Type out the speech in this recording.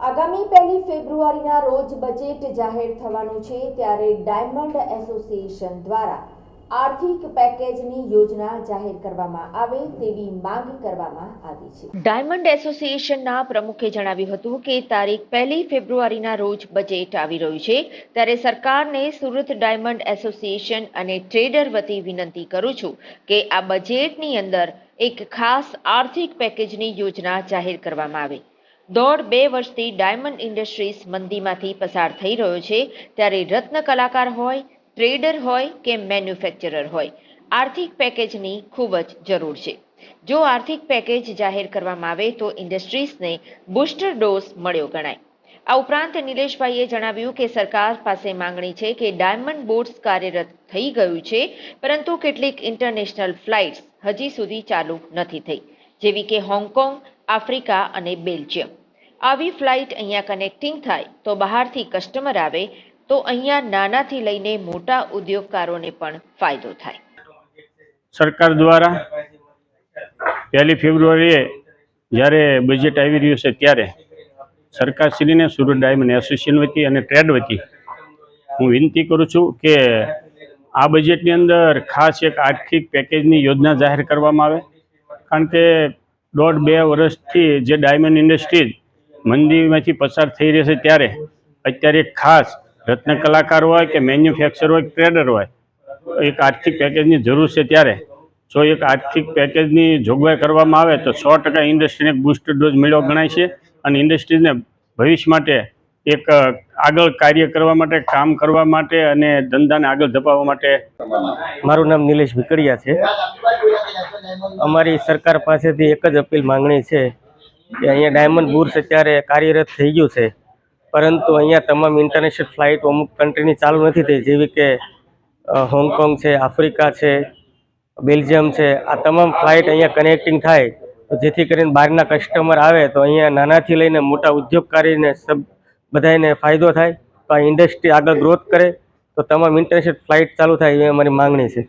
આગામી પહેલી ફેબ્રુઆરીના રોજ બજેટ જાહેર થવાનું છે ત્યારે ડાયમંડ એસોસિએશન દ્વારા આર્થિક પેકેજની યોજના જાહેર કરવામાં આવે તેવી માંગ કરવામાં આવી છે. ડાયમંડ એસોસિએશનના પ્રમુખે જણાવ્યું હતું કે તારીખ પહેલી ફેબ્રુઆરીના રોજ બજેટ આવી રહ્યું છે ત્યારે સરકારને સુરત ડાયમંડ એસોસિએશન અને ટ્રેડર વતી વિનંતી કરું છું કે આ બજેટની અંદર એક ખાસ આર્થિક પેકેજની યોજના જાહેર કરવામાં આવે. દોઢ બે વર્ષથી ડાયમંડ ઇન્ડસ્ટ્રીઝ મંદીમાંથી પસાર થઈ રહ્યો છે. ત્યારે રત્ન કલાકાર હોય, ટ્રેડર હોય કે મેન્યુફેક્ચરર હોય, આર્થિક પેકેજની ખૂબ જ જરૂર છે. જો આર્થિક પેકેજ જાહેર કરવામાં આવે તો ઇન્ડસ્ટ્રીઝને બુસ્ટર ડોઝ મળ્યો ગણાય. આ ઉપરાંત નિલેશભાઈએ જણાવ્યું કે સરકાર પાસે માંગણી છે કે ડાયમંડ બોર્ડ્સ કાર્યરત થઈ ગયું છે, પરંતુ કેટલીક ઇન્ટરનેશનલ ફ્લાઇટ્સ હજી સુધી ચાલુ નથી થઈ, જેવી કે હોંગકોંગ આફ્રિકા અને બેલ્જિયમ. આવી ફ્લાઇટ અહીંયા કનેક્ટિંગ થાય તો બહારથી કસ્ટમર આવે તો અહીંયા નાનાથી લઈને મોટા ઉદ્યોગકારોને પણ ફાયદો થાય. સરકાર દ્વારા પહેલી ફેબ્રુઆરીએ જ્યારે બજેટ આવી રહ્યું છે ત્યારે સરકારશ્રીને સુરત ડાયમંડ એસોસિએશન વતી અને ટ્રેડ વતી હું વિનંતી કરું છું કે આ બજેટની અંદર ખાસ એક આર્થિક પેકેજની યોજના જાહેર કરવામાં આવે. કારણ કે દોઢ બે વર્ષથી જે ડાયમંડ ઇન્ડસ્ટ્રીઝ મંદીમાંથી પસાર થઈ રહી છે ત્યારે અત્યારે ખાસ રત્ન કલાકાર હોય કે મેન્યુફેક્ચર હોય ટ્રેડર હોય, એક આર્થિક પેકેજની જરૂર છે ત્યારે. જો એક આર્થિક પેકેજની જોગવાઈ કરવામાં આવે તો સો ટકા ઇન્ડસ્ટ્રીને બુસ્ટર ડોઝ મળ્યો ગણાય છે અને ઇન્ડસ્ટ્રીઝને ભવિષ્ય માટે એક આગળ કાર્ય કરવા માટે, કામ કરવા માટે અને ધંધાને આગળ ધપાવવા માટે મારું નામ નિલેશ ભીકડિયા છે. અમારી સરકાર પાસેથી એક જ અપીલ માંગણી છે કે અહીંયા ડાયમંડ બુર્સ અત્યારે કાર્યરત થઈ ગયું છે. પરંતુ અહીંયા તમામ ઇન્ટરનેશનલ ફ્લાઇટ અમુક કન્ટ્રીની ચાલુ નથી થઈ, જેવી કે હોંગકોંગ છે, આફ્રિકા છે, બેલ્જિયમ છે, આ તમામ ફ્લાઇટ અહીંયા કનેક્ટિંગ થાય. જેથી કરીને બહારના કસ્ટમર આવે તો અહીંયા નાનાથી લઈને મોટા ઉદ્યોગકારીને સબ બધાને ફાયદો થાય, તો આ ઇન્ડસ્ટ્રી આગળ ગ્રોથ કરે, તો તમામ ઇન્ટરનેશનલ ફ્લાઇટ ચાલુ થાય, એ અમારી માંગણી છે.